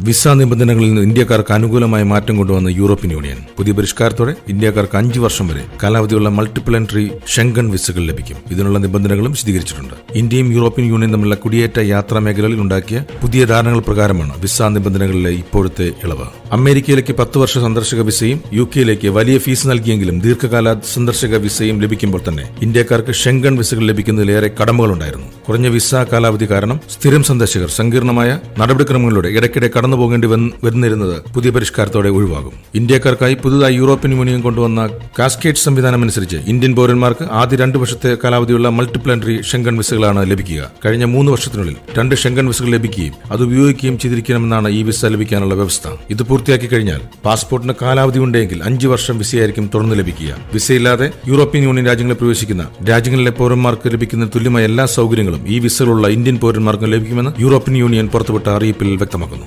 Visa നിബന്ധനകളിൽ നിന്ന് ഇന്ത്യക്കാർക്ക് അനുകൂലമായ മാറ്റം കൊണ്ടുവന്ന യൂറോപ്യൻ യൂണിയൻ. പുതിയ പരിഷ്കാരത്തോടെ ഇന്ത്യക്കാർക്ക് അഞ്ചു വർഷം വരെ കാലാവധിയുള്ള മൾട്ടിപ്പിൾ എൻട്രി ഷെങ്കൺ വിസകൾ ലഭിക്കും. ഇതിനുള്ള നിബന്ധനകളും വിശദീകരിച്ചിട്ടുണ്ട്. ഇന്ത്യയും യൂറോപ്യൻ യൂണിയൻ തമ്മിലുള്ള കുടിയേറ്റ യാത്രാ മേഖലകളിൽ ഉണ്ടാക്കിയ പുതിയ ധാരണകൾ പ്രകാരമാണ് വിസ നിബന്ധനകളിലെ ഇപ്പോഴത്തെ ഇളവ്. അമേരിക്കയിലേക്ക് പത്ത് വർഷ സന്ദർശക വിസയും യു കെയിലേക്ക് വലിയ ഫീസ് നൽകിയെങ്കിലും ദീർഘകാല സന്ദർശക വിസയും ലഭിക്കുമ്പോൾ തന്നെ ഇന്ത്യക്കാർക്ക് ഷെങ്കൺ വിസകൾ ലഭിക്കുന്നതിലേറെ കടമകളുണ്ടായിരുന്നു. കുറഞ്ഞ വിസ കാലാവധി കാരണം സ്ഥിരം സന്ദർശകർ സങ്കീർണമായ നടപടിക്രമങ്ങളിലൂടെ ഇടയ്ക്കിടെ കടന്നു പോകേണ്ടി വരുന്നിരുന്നത് പുതിയ പരിഷ്കാരത്തോടെ ഒഴിവാകും. ഇന്ത്യക്കാർക്കായി പുതുതായി യൂറോപ്യൻ യൂണിയൻ കൊണ്ടുവന്ന കാസ്കേറ്റ് സംവിധാനം അനുസരിച്ച് ഇന്ത്യൻ പൗരന്മാർക്ക് ആദ്യ രണ്ട് വർഷത്തെ കാലാവധിയുള്ള മൾട്ടിപ്ലാനറി ഷെങ്കൺ വിസകളാണ് ലഭിക്കുക. കഴിഞ്ഞ മൂന്ന് വർഷത്തിനുള്ളിൽ രണ്ട് ഷെങ്കൺ വിസകൾ ലഭിക്കുകയും അത് ഉപയോഗിക്കുകയും ചെയ്തിരിക്കണമെന്നാണ് ഈ വിസ ലഭിക്കാനുള്ള വ്യവസ്ഥ. ഇത് പൂർത്തിയാക്കി കഴിഞ്ഞാൽ പാസ്പോർട്ടിന് കാലാവധി ഉണ്ടെങ്കിൽ അഞ്ച് വർഷം വിസയായിരിക്കും തുടർന്ന് ലഭിക്കുക. വിസയില്ലാതെ യൂറോപ്യൻ യൂണിയൻ രാജ്യങ്ങളിൽ പ്രവേശിക്കുന്ന രാജ്യങ്ങളിലെ പൗരന്മാർക്ക് ലഭിക്കുന്ന തുല്യമായ എല്ലാ സൗകര്യങ്ങളും ഈ വിസകളുള്ള ഇന്ത്യൻ പൗരന്മാർക്കും ലഭിക്കുമെന്ന് യൂറോപ്യൻ യൂണിയൻ പുറത്തുവിട്ട അറിയിപ്പിൽ വ്യക്തമാക്കുന്നു.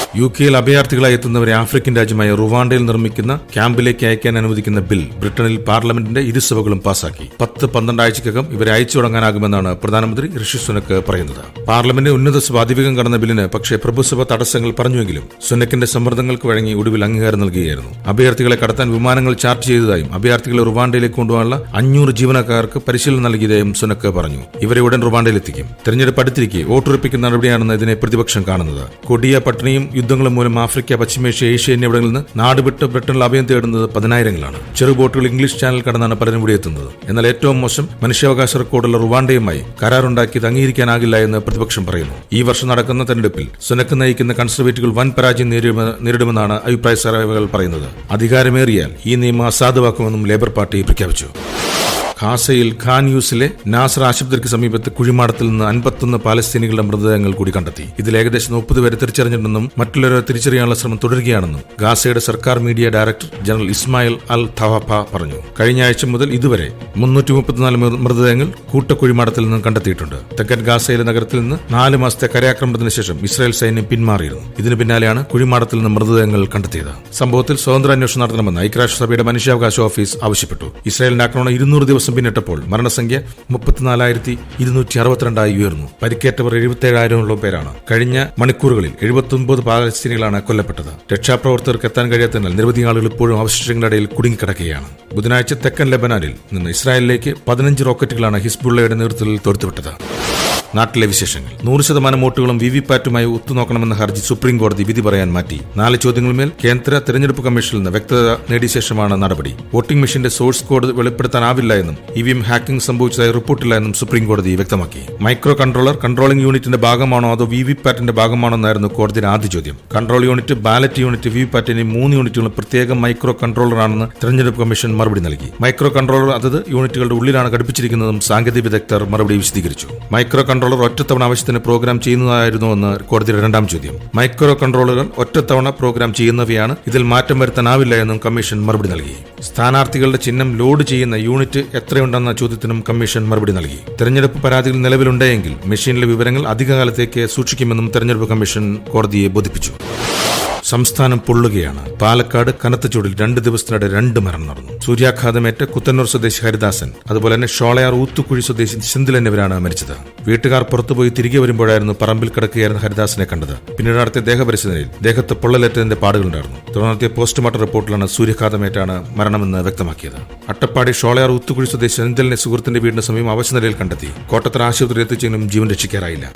യു കെയിൽ അഭയാർത്ഥികളായി എത്തുന്നവരെ ആഫ്രിക്കൻ രാജ്യമായ റുവാണ്ടയിൽ നിർമ്മിക്കുന്ന ക്യാമ്പിലേക്ക് അയക്കാൻ അനുവദിക്കുന്ന ബിൽ ബ്രിട്ടനിൽ പാർലമെന്റിന്റെ ഇരുസഭകളും പാസാക്കി. പത്ത് പന്ത്രണ്ട് ആഴ്ചക്കകം ഇവരെ അയച്ചു തുടങ്ങാനാകുമെന്നാണ് പ്രധാനമന്ത്രി ഋഷി സുനക്ക് പറയുന്നത്. പാർലമെന്റ് ഉന്നത സഭ അതിവേഗം കടന്ന ബില്ലിന് പക്ഷേ പ്രഭുസഭ തടസ്സങ്ങൾ പറഞ്ഞുവെങ്കിലും സുനക്കിന്റെ സമ്മർദ്ദങ്ങൾക്ക് വഴങ്ങി ഒടുവിൽ അംഗീകാരം നൽകുകയായിരുന്നു. അഭയാർത്ഥികളെ കടത്താൻ വിമാനങ്ങൾ ചാർജ് ചെയ്തതായും അഭയാർത്ഥികളെ റുവാണ്ടയിലേക്ക് കൊണ്ടുപോകാനുള്ള അഞ്ഞൂറ് ജീവനക്കാർക്ക് പരിശീലനം നൽകിയതായും സുനക്ക് പറഞ്ഞു. ഇവരെ ഉടൻ റുവാണ്ടയിലെത്തിക്കും. തെരഞ്ഞെടുപ്പ് അടുത്തിരിക്കെ വോട്ടുറപ്പിക്കുന്ന നടപടിയാണെന്ന് ഇതിനെ പ്രതിപക്ഷം കാണുന്നത്. കൊടിയ പട്ടിണിയും യുദ്ധങ്ങളും മൂലം ആഫ്രിക്ക പശ്ചിമേഷ്യ ഏഷ്യ എന്നിവിടങ്ങളിൽ നിന്ന് നാടുവിട്ട് ബ്രിട്ടനിൽ അഭയം തേടുന്നത് പതിനായിരങ്ങളാണ്. ചെറു ബോട്ടുകൾ ഇംഗ്ലീഷ് ചാനൽ കടന്നാണ് പലരും ഇവിടെ എത്തുന്നത്. എന്നാൽ ഏറ്റവും മോശം മനുഷ്യാവകാശ റെക്കോർഡുള്ള റുവാണ്ടയുമായി കരാറുണ്ടാക്കിയത് അംഗീകരിക്കാനാകില്ല എന്ന് പ്രതിപക്ഷം പറയുന്നു. ഈ വർഷം നടക്കുന്ന തെരഞ്ഞെടുപ്പിൽ സുനക്ക് നയിക്കുന്ന കൺസർവേറ്റീവുകൾ വൻ പരാജയം നേരിടുമെന്നാണ് അഭിപ്രായ സർവേകൾ പറയുന്നത്. അധികാരമേറിയാൽ ഈ നിയമം അസാധുവാക്കുമെന്നും ലേബർ പാർട്ടി പ്രഖ്യാപിച്ചു. ഖാസയിൽ ഖാൻ യൂസിലെ നാസർ ആശുപത്രിക്ക് സമീപത്ത് കുഴിമാടത്തിൽ നിന്ന് അൻപത്തൊന്ന് പാലസ്തീനികളുടെ മൃതദേഹങ്ങൾ കൂടി കണ്ടെത്തി. ഇതിൽ ഏകദേശം മുപ്പത് പേരെ തിരിച്ചറിഞ്ഞിട്ടുണ്ടെന്നും മറ്റുള്ളവരെ തിരിച്ചറിയാനുള്ള ശ്രമം തുടരുകയാണെന്നും ഗാസയുടെ സർക്കാർ media director general Ismail Al Thawabta പറഞ്ഞു. കഴിഞ്ഞ ആഴ്ച മുതൽ ഇതുവരെ മുന്നൂറ്റി മുപ്പത്തിനാല് മൃതദേഹങ്ങൾ കൂട്ടക്കുഴിമാടത്തിൽ നിന്നും കണ്ടെത്തിയിട്ടുണ്ട്. തെക്കൻ ഗാസയിലെ നഗരത്തിൽ നിന്ന് നാല് മാസത്തെ കരയാക്രമണത്തിന് ശേഷം ഇസ്രായേൽ സൈന്യം പിന്മാറിയിരുന്നു. ഇതിനു പിന്നാലെയാണ് കുഴിമാടത്തിൽ നിന്ന് മൃതദേഹങ്ങൾ കണ്ടെത്തിയത്. സംഭവത്തിൽ സ്വതന്ത്ര അന്വേഷണം നടത്തണമെന്ന് ഐക്യരാഷ്ട്രസഭയുടെ മനുഷ്യാവകാശ ഓഫീസ് ആവശ്യപ്പെട്ടു. ഇസ്രായേലിന്റെ ആക്രമണം ഇരുന്നൂറ് ദിവസം പിന്നിട്ടപ്പോൾ മരണസംഖ്യ മുപ്പത്തിനാലായിരത്തി ഇരുന്നൂറ്റി അറുപത്തിരണ്ടായി ഉയർന്നു. പരിക്കേറ്റവർ എഴുപത്തിയേഴായിരത്തോളം പേരാണ്. കഴിഞ്ഞ മണിക്കൂറുകളിൽ എഴുപത്തൊമ്പത് പാലസ്തീനികളാണ് കൊല്ലപ്പെട്ടത്. രക്ഷാപ്രവർത്തകർക്ക് എത്താൻ കഴിയാത്തതിനാൽ നിരവധി ആളുകൾ ഇപ്പോഴും അവശിഷ്ടങ്ങളുടെ ഇടയിൽ കുടുങ്ങിക്കിടക്കുകയാണ്. ബുധനാഴ്ച തെക്കൻ ലെബനാനിൽ നിന്ന് ഇസ്രായേലിലേക്ക് പതിനഞ്ച് റോക്കറ്റുകളാണ് ഹിസ്ബുള്ളയുടെ നേതൃത്വത്തിൽ തൊടുത്തുവിട്ടത് നാട്ടിലെ വിശേഷങ്ങൾ. നൂറ് ശതമാനം വോട്ടുകളും വി വി പാറ്റുമായി ഒത്തുനോക്കണമെന്ന ഹർജി സുപ്രീം കോടതി വിധി പറയാൻ മാറ്റി. നാല് ചോദ്യങ്ങളുമേൽ കേന്ദ്ര തെരഞ്ഞെടുപ്പ് കമ്മീഷനിൽ നിന്ന് വ്യക്തത നേടിയ ശേഷമാണ് നടപടി. വോട്ടിംഗ് മെഷീന്റെ സോഴ്സ് കോഡ് വെളിപ്പെടുത്താനാവില്ല എന്നും ഇ വി എം ഹാക്കിംഗ് സംഭവിച്ചതായി റിപ്പോർട്ടില്ല എന്നും സുപ്രീം കോടതി വ്യക്തമാക്കി. മൈക്രോ കൺട്രോളർ കൺട്രോളിംഗ് യൂണിറ്റിന്റെ ഭാഗമാണോ അതോ വി വി പാറ്റിന്റെ ഭാഗമാണോ എന്നായിരുന്നു കോടതിയുടെ ആദ്യ ചോദ്യം. Control unit ballot unit V V എന്നീ മൂന്ന് യൂണിറ്റുകളും പ്രത്യേക മൈക്രോ കൺട്രോളറാണെന്ന് തെരഞ്ഞെടുപ്പ് കമ്മീഷൻ മറുപടി നൽകി. മൈക്രോ കൺട്രോളർ അതത് യൂണിറ്റുകളുടെ ഉള്ളിലാണ് ഘടിപ്പിച്ചിരിക്കുന്നതും സാങ്കേതിക വിദഗ്ധർ മറുപടി വിശദീകരിച്ചു. മൈക്രോ കൺട്രോളർ ഒറ്റത്തവണ ആവശ്യത്തിന് പ്രോഗ്രാം ചെയ്യുന്നതായിരുന്നുവെന്ന് കോടതിയുടെ രണ്ടാം ചോദ്യം. മൈക്രോ കൺട്രോളറുകൾ ഒറ്റത്തവണ പ്രോഗ്രാം ചെയ്യുന്നവയാണ് ഇതിൽ മാറ്റം വരുത്താനാവില്ല എന്നും കമ്മീഷൻ മറുപടി നൽകി. സ്ഥാനാർത്ഥികളുടെ ചിഹ്നം ലോഡ് ചെയ്യുന്ന യൂണിറ്റ് എത്രയുണ്ടെന്ന ചോദ്യത്തിനും കമ്മീഷൻ മറുപടി നൽകി. തെരഞ്ഞെടുപ്പ് പരാതികൾ നിലവിലുണ്ടെങ്കിൽ മെഷീനിലെ വിവരങ്ങൾ അധികകാലത്തേക്ക് സൂക്ഷിക്കുമെന്നും തെരഞ്ഞെടുപ്പ് കമ്മീഷൻ കോടതിയെ ബോധിപ്പിച്ചു. സംസ്ഥാനം പൊള്ളുകയാണ്. പാലക്കാട് കനത്ത ചൂടിൽ രണ്ട് ദിവസത്തിനിടെ രണ്ട് മരണം നടന്നു. സൂര്യാഘാതമേറ്റ കുത്തന്നൂർ സ്വദേശി ഹരിദാസൻ അതുപോലെ തന്നെ ഷോളയാർ ഊത്തുക്കുഴി സ്വദേശി സിന്ധുൽ എന്നിവരാണ് മരിച്ചത്. വീട്ടുകാർ പുറത്തുപോയി തിരികെ വരുമ്പോഴായിരുന്നു പറമ്പിൽ കിടക്കുകയായിരുന്ന ഹരിദാസനെ കണ്ടത്. പിന്നീട് നടത്തിയ ദേഹപരിശോധനയിൽ ദേഹത്ത് പൊള്ളലേറ്റതിന്റെ പാടുകളുണ്ടായിരുന്നു. തുടർന്ന് നടത്തിയ പോസ്റ്റ്മോർട്ടം റിപ്പോർട്ടിലാണ് സൂര്യാഘാതമേറ്റാണ് മരണമെന്ന് വ്യക്തമാക്കിയത്. അട്ടപ്പാടി ഷോളയാർ ഊത്തുക്കുഴി സ്വദേശി സിന്ധലിനെ സുഹൃത്തിന്റെ വീടിന് സമീപം അവശനിലയിൽ കണ്ടെത്തി. കോട്ടത്തറ ആശുപത്രിയിൽ എത്തിച്ചെങ്കിലും ജീവൻ രക്ഷിക്കാറായില്ല.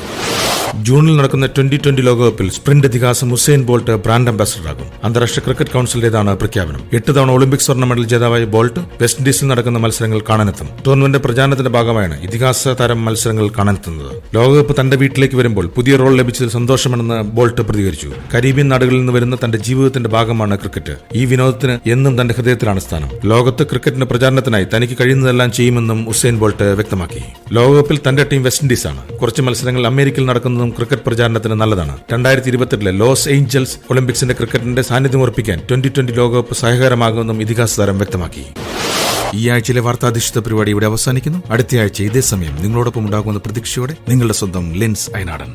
ജൂണിൽ നടക്കുന്ന ട്വന്റി ട്വന്റി ലോകകപ്പിൽ സ്പ്രിന്റ് ഇതിഹാസം ഹുസൈൻ ബോൾട്ട് ബ്രാൻഡ് അംബാസഡറാകും. അന്താരാഷ്ട്ര ക്രിക്കറ്റ് കൌൺസിലിന്റേതാണ് പ്രഖ്യാപനം. എട്ട് തവണ ഒളിമ്പിക് സ്വർണ മെഡൽ ജേതാവായ ബോൾട്ട് വെസ്റ്റ് ഇൻഡീസിൽ നടക്കുന്ന മത്സരങ്ങൾ കാണാനെത്തും. ടൂർണമെന്റ് പ്രചാരണത്തിന്റെ ഭാഗമായാണ് ഇതിഹാസ തരം മത്സരങ്ങൾ കാണാനെത്തുന്നത്. ലോകകപ്പ് തന്റെ വീട്ടിലേക്ക് വരുമ്പോൾ പുതിയ റോൾ ലഭിച്ചതിൽ സന്തോഷമെന്ന് ബോൾട്ട് പ്രതികരിച്ചു. കരീബിയൻ നാടുകളിൽ നിന്ന് വരുന്ന തന്റെ ജീവിതത്തിന്റെ ഭാഗമാണ് ക്രിക്കറ്റ്. ഈ വിനോദത്തിന് എന്നും തന്റെ ഹൃദയത്തിലാണ് സ്ഥാനം. ലോകത്ത് ക്രിക്കറ്റിന്റെ പ്രചാരണത്തിനായി തനിക്ക് കഴിയുന്നതെല്ലാം ചെയ്യുമെന്നും ഹുസൈൻ ബോൾട്ട് വ്യക്തമാക്കി. ലോകകപ്പിൽ തന്റെ ടീം വെസ്റ്റ് ഇൻഡീസാണ്. കുറച്ച് മത്സരങ്ങൾ അമേരിക്കയിൽ നടക്കുന്നു നടത്തുന്നതും ക്രിക്കറ്റ് പ്രചാരണത്തിന് നല്ലതാണ്. രണ്ടായിരത്തി ഇരുപത്തെട്ടിലെ ലോസ് ഏഞ്ചൽസ് ഒളിമ്പിക്സിന്റെ ക്രിക്കറ്റിന്റെ സാന്നിധ്യം ഉറപ്പിക്കാൻ ട്വന്റി ട്വന്റി ലോകകപ്പ് സഹായകരമാകുമെന്നും ഇതിഹാസ താരം വ്യക്തമാക്കി. ഈ ആഴ്ചയിലെ വാർത്താധിഷ്ഠിത പരിപാടി ഇവിടെ അവസാനിക്കുന്നു. അടുത്തയാഴ്ച ഇതേ സമയം നിങ്ങളോടൊപ്പം ഉണ്ടാകുമെന്ന പ്രതീക്ഷയോടെ നിങ്ങളുടെ സ്വന്തം ലെൻസ് അയനാടൻ.